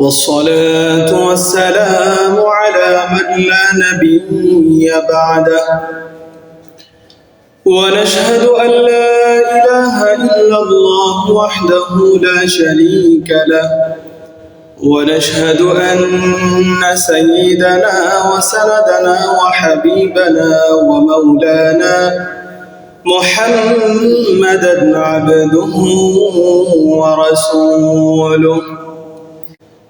والصلاة والسلام على من لا نبي بعده. ونشهد أن لا إله إلا الله وحده لا شريك له. ونشهد أن سيدنا وسندنا وحبيبنا ومولانا محمدا عبده ورسوله.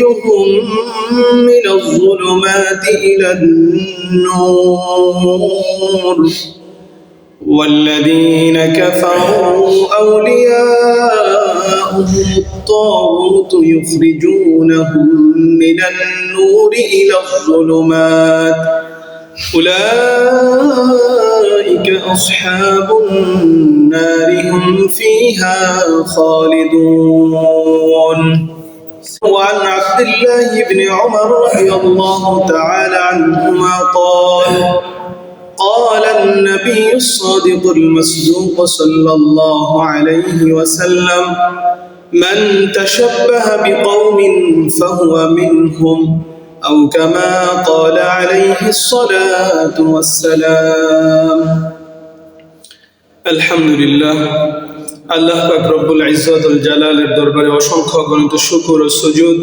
يخرجهم من الظلمات إلى النور والذين كفروا أولياءهم الطاغوت يخرجونهم من النور إلى الظلمات أولئك أصحاب النار هم فيها خالدون وعن عبد الله بن عمر رضي الله تعالى عنهما قال قال النبي الصادق المصدوق صلى الله عليه وسلم من تشبه بقوم فهو منهم أو كما قال عليه الصلاة والسلام. الحمد لله আল্লাহ পাক রব্বুল ইজ্জতুল জালালের দরবারে অসংখ্য গণিত শুকুর ও সুজুদ।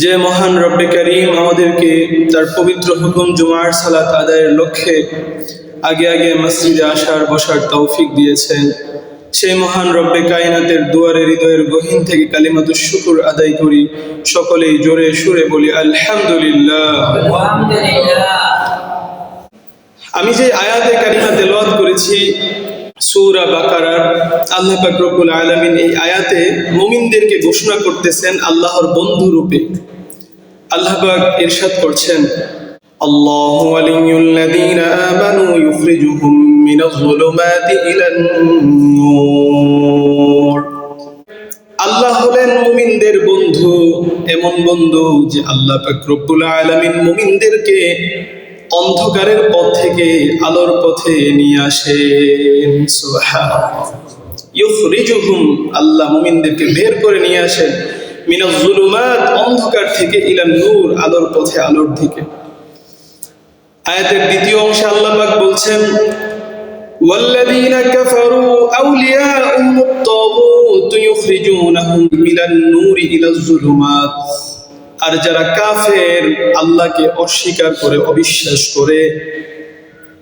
যে মহান রব্বে করিম আমাদেরকে তার পবিত্র হুকুম জুমার সালাত আদায়ের লক্ষ্যে আগে আগে মসজিদে আসার বসার তৌফিক দিয়েছেন। সেই মহান রব্বে কায়নাতের দুয়ারে হৃদয়ের গহীন থেকে কালিমাতু শুকুর আদায় করি। সকলেই জোরে সুরে বলি আলহামদুলিল্লাহ। আমি যে আয়াতে কারিমা তেলাওয়াত করেছি সূরা বাকারার আল্লাহ রব্বুল আলামিন এই আয়াতে মুমিনদেরকে ঘোষণা করতেছেন আল্লাহর বন্ধু রূপে। আল্লাহ পাক ইরশাদ করছেন, আল্লাহু ওয়ালিয়ুল্লাযীনা আমানু ইউখরিজুহুম মিনাজ যুলুমাতি ইলান নূর। আল্লাহ হলেন মুমিনদের বন্ধু, এমন বন্ধু যে আল্লাহ পাক রব্বুল আলামিন মুমিনদেরকে অন্ধকারের পথ থেকে আলোর পথে নিয়ে আসেন সুবহানাল্লাহ ইউখরিজুহুম আল্লাহ মুমিনদেরকে বের করে নিয়ে আসেন মিনাজ যুলুমাত অন্ধকার থেকে ইলান নূর আলোর পথে আলোর দিকে আয়াতের দ্বিতীয় অংশে আল্লাহ পাক বলছেন والذين كفروا أولياءهم الطاغوت يخرجونهم من النور إلى الظلمات আর যারা কাফের, আল্লাহকে অস্বীকার করে, অবিশ্বাস করে,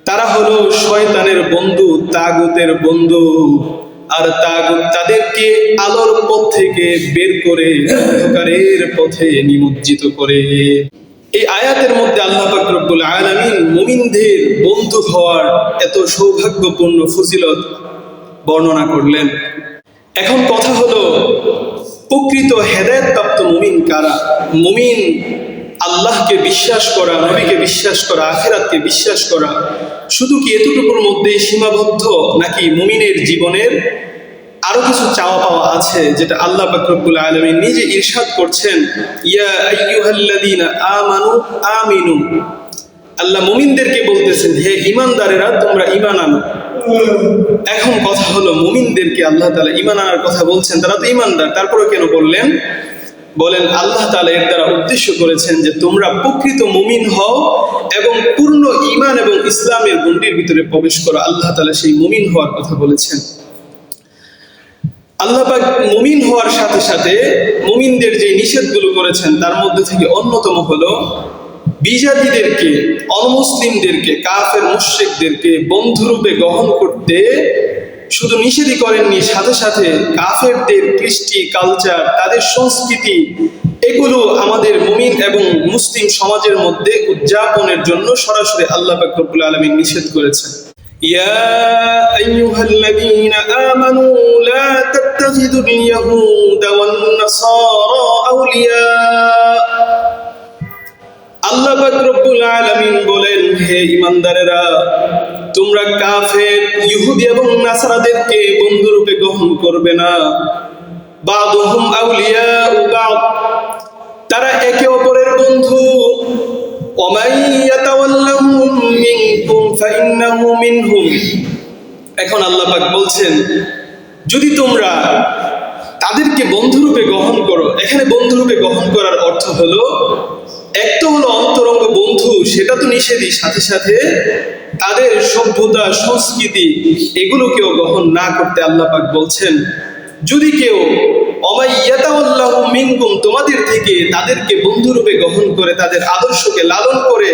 তারা হলো শয়তানের বন্ধু, তাগুতের বন্ধু। আর তাগুত তাদেরকে আলোর পথ থেকে বের করে অন্ধকারের পথে নিমজ্জিত করে। এই আয়াতের মধ্যে আল্লাহ রব্বুল আলামিন মুমিনদের বন্ধু হওয়ার এত সৌভাগ্যপূর্ণ ফজিলত বর্ণনা করলেন। এখন কথা হলো প্রকৃত হেদায়ত প্রাপ্ত মুমিন কারা? মুমিন আল্লাহকে বিশ্বাস করা, নবীকে বিশ্বাস করা, আখেরাতকে বিশ্বাস করা। শুধু কি এতটুকুর মধ্যেই সীমাবদ্ধ নাকি মুমিনের জীবনের আরও কিছু চাওয়া পাওয়া আছে যেটা আল্লাহ বাকরবুল আলমী নিজে ইরশাদ করছেন? ইয়া আল্লাহ মুমিনদেরকে বলতেছেন, হে ইমানদারেরা তোমরা ইমান আনো। এখন কথা হলো মুমিনদেরকে আল্লাহ তাআলা ইমান আনার কথা বলছেন, তারা তো ইমানদার তারপরে কেন বললেন? বলেন, আল্লাহ তাআলা এর দ্বারা উদ্দেশ্য করেছেন যে তোমরা প্রকৃত মুমিন হও এবং পূর্ণ ইমান এবং ইসলামের গণ্ডির ভিতরে প্রবেশ করো। আল্লাহ তাআলা সেই মুমিন হওয়ার কথা বলেছেন। আল্লাহ পাক মুমিন হওয়ার সাথে সাথে মুমিনদের যে নিষেধগুলো করেছেন, তার মধ্যে থেকে অন্যতম হলো বিজাতিদেরকে অনমুসলিমদেরকে কাফের মুশ্রিকদেরকে বন্ধুরূপে গ্রহণ করতে শুধু নিষেধই করেননি সাথে সাথে কাফেরদের কৃষ্টি কালচার তাদের সংস্কৃতি এগুলো আমাদের মুমিন এবং মুসলিম সমাজের মধ্যে উদযাপনের জন্য সরাসরি আল্লাহ পাক রব্বুল আলামিন নিষেধ করেছেন يا أيها الذين آمنوا لا تتخذوا اليهود والنصارى أولياء আল্লাহ রব্বুল আলামিন বলেন, হে ইমানদারেরা তোমরা কাফের, ইহুদি এবং নাসারাদেরকে বন্ধুরূপে গ্রহণ করবে না। বাদুহুম আউলিয়া বাদ, তারা একে অপরের বন্ধু। ওমাই মিনকুম ফাইন্নাহু মিনহুম। এখন আল্লাহ পাক বলছেন, যদি তোমরা তাদেরকে বন্ধুরূপে গ্রহণ করো, এখানে বন্ধুরূপে গ্রহণ করার অর্থ হলো এক হলো অন্তরঙ্গ বন্ধু, সেটা তো নিষেধই। সাথে সাথে তাদের সভ্যতা, সংস্কৃতি, এগুলোকেও গ্রহণ না করতে আল্লাপাক বলছেন, যদি কেউ তোমাদের থেকে তাদেরকে বন্ধুরূপে গ্রহণ করে, তাদের আদর্শকে লালন করে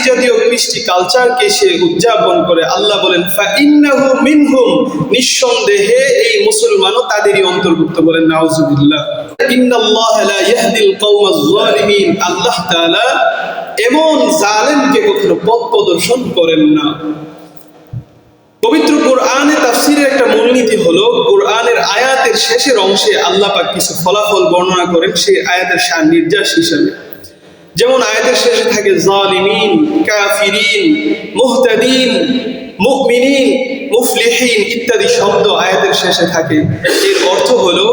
বিজাতীয় কৃষ্টি কালচারকে সে উদযাপন করে। আল্লাহ বলেন, ফাইন্নাহু মিনহুম। নিঃসন্দেহে এই মুসলমানও তাদেরই অন্তর্ভুক্ত বলেন, নাউজুবিল্লাহ। ইন্নাল্লাহ লা ইয়াহদিল কওমাজ যালিমিন। আল্লাহ তাআলা এমন জালেমকে কখনো পথ প্রদর্শন করেন না। পবিত্র কোরআনে তাফসিরের একটা মূলনীতি হলো, কোরআনের আয়াতের শেষের অংশে আল্লাহ পাক কিছু ফলাফল বর্ণনা করেন, সেই আয়াতের সার নির্যাস হিসাবে। যেমন আয়াতের শেষে থাকে, জালিমিন, কাফিরিন, মুহতাদিন, মুমিনিন, মুফলিহিন ইত্যাদি শব্দ আয়াতের শেষে থাকে। এর অর্থ হলো,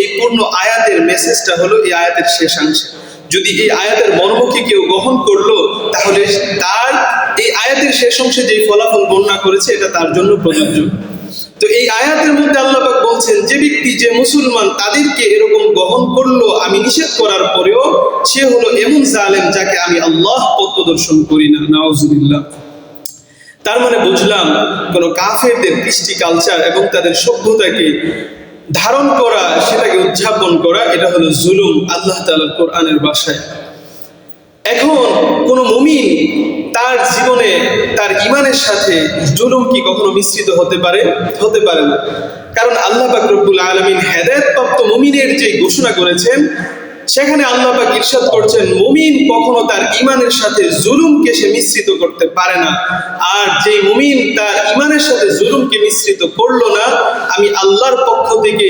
এই পূর্ণ আয়াতের মেসেজটা হলো এই আয়াতের শেষাংশে যদি এই আয়াতের মর্মকে কেউ গ্রহণ করল, তাহলে তার এই আয়াতের শেষ অংশে যে ফলাফল বর্ণনা করেছে, এটা তার জন্য প্রযোজ্য। তো এই আয়াতের মধ্যে আল্লাহ পাক বলছেন, যে ব্যক্তি, যে মুসলমান তাদেরকে এরকম গ্রহণ করল, আমি নিষেধ করার পরেও সে হলো এমন জালেম যাকে আমি আল্লাহ পথ প্রদর্শন করি না, নাউজুবিল্লাহ। তার মানে বুঝলাম, কোন কাফেরদের কৃষ্টি কালচার এবং তাদের সভ্যতাকে ধারণ করা, সেটাকে উদযাপন করা, এটা হলো জুলুম, আল্লাহ তাআলার কোরআনের ভাষায়। এখন কোন মুমিন তার জীবনে তার ইমানের সাথে জুলুম কি কখনো মিশ্রিত হতে পারে? হতে পারে না। কারণ আল্লাহ পাক রব্বুল আলামিন হেদায়েত প্রাপ্ত মুমিনের যে ঘোষণা করেছেন, সেখানে আল্লাহ পাক ইরশাদ করছেন, মুমিন কখনো তার ইমানের সাথে জুলুমকে সে মিশ্রিত করতে পারে না। আর যে মুমিন তার ইমানের সাথে জুলুমকে মিশ্রিত করল না, আমি আল্লাহর পক্ষ থেকে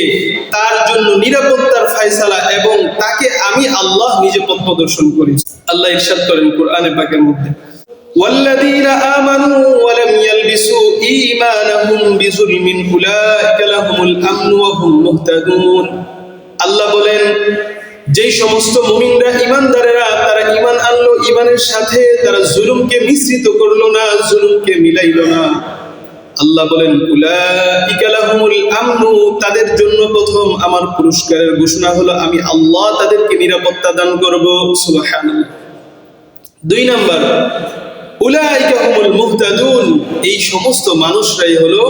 তার জন্য নিরাপত্তার ফয়সালা এবং তাকে আমি আল্লাহ নিজে পথ প্রদর্শন করি আল্লাহ ইরশাদ করেন কোরআনে পাকের মধ্যে। والذين آمنوا ولم يلبسوا إيمانهم بظلم أولئك لهم الأمن وهم مهتدون আল্লাহ বলেন যেই সমস্ত মুমিনরা ইমানদারেরা তারা ইমান আনলো ইমানের সাথে তারা জুলুমকে মিশ্রিত করলো না জুলুমকে মিলাইলো না আল্লাহ বলেন উলাইকা লাহুমুল আমনু তাদের জন্য প্রথম আমার পুরস্কারের ঘোষণা হলো আমি আল্লাহ তাদেরকে নিরাপত্তা দান করব সুবহানাল্লাহ দুই নাম্বার উলাইকা হুমুল মুহতাদুন এই সমস্ত মানুষরাই হলো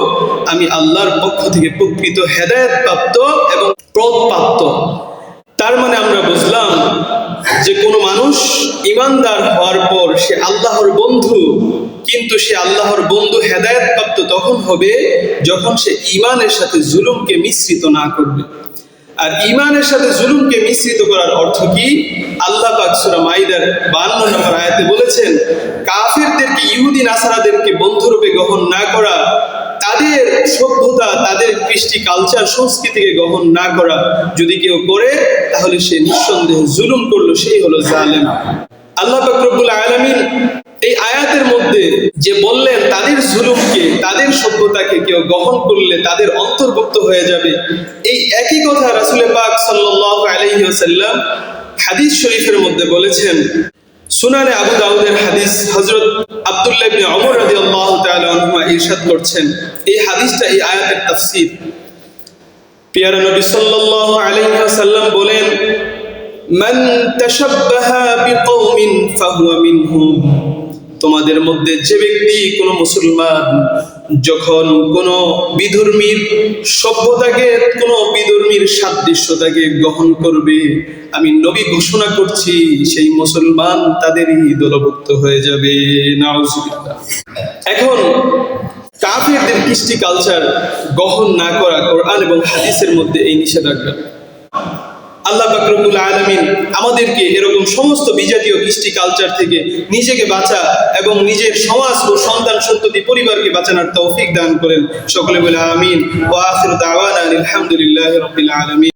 আমি আল্লাহর পক্ষ থেকে প্রকৃত হেদায়েত প্রাপ্ত এবং পথ প্রাপ্ত তার মানে আমরা বুঝলাম যে কোনো মানুষ ইমানদার হওয়ার পর সে আল্লাহর বন্ধু, কিন্তু সে আল্লাহর বন্ধু হেদায়ত প্রাপ্ত তখন হবে যখন সে ইমানের সাথে জুলুমকে মিশ্রিত না করবে। আর ইমানের সাথে জুলুমকে মিশ্রিত করার অর্থ কি? আল্লাহ পাক সূরা মাইদার 52 নম্বর আয়াতে বলেছেন, কাফিরদেরকে ইহুদি, নাসারাদেরকে বন্ধুরূপে গ্রহণ না করা, তাদের সভ্যতা, তাদের কৃষ্টি কালচার সংস্কৃতিকে গ্রহণ না করা যদি কেউ করে, তাহলে সে নিঃসন্দেহে জুলুম করল, সেই হলো জালেম। আল্লাহ পাক আলামিন এই আয়াতের মধ্যে যে বললেন, তাদের জুলুমকে, তাদের সভ্যতাকে কেউ গ্রহণ করলে তাদের অন্তর্ভুক্ত হয়ে যাবে। এই একই কথা রাসূলে পাক সাল্লাল্লাহু আলাইহি হাদিস শরীফের মধ্যে বলেছেন। সুনানে আবু দাউদের হাদিস হযরত আব্দুল্লাহ ইবনে ইরশাদ করছেন। এই হাদিসটা, এই আয়াতের তাফসীর। পিয়ারা নবী সাল্লাল্লাহু বলেন তোমাদের মধ্যে যে ব্যক্তি কোনো মুসলমান, যখন কোনো বিধর্মীর সভ্যতাকে, কোনো বিধর্মীর সাদৃশ্যতাকে গ্রহণ করবে, আমি নবী ঘোষণা করছি, সেই মুসলমান তাদেরই দলভুক্ত হয়ে যাবে। এখন কাফেরদের কৃষ্টি কালচার গ্রহণ না করা, কোরআন এবং হাদিসের মধ্যে এই নিষেধাজ্ঞা। আল্লাহ বাকরবুল আলমিন আমাদেরকে এরকম সমস্ত বিজাতীয় কৃষ্টি কালচার থেকে নিজেকে বাঁচা এবং নিজের সমাজ ও সন্তান সন্ততি পরিবারকে বাঁচানোর তৌফিক দান করেন। সকলে বলে আমিন। ও আখির আলহামদুলিল্লাহ রবিল আলমিন।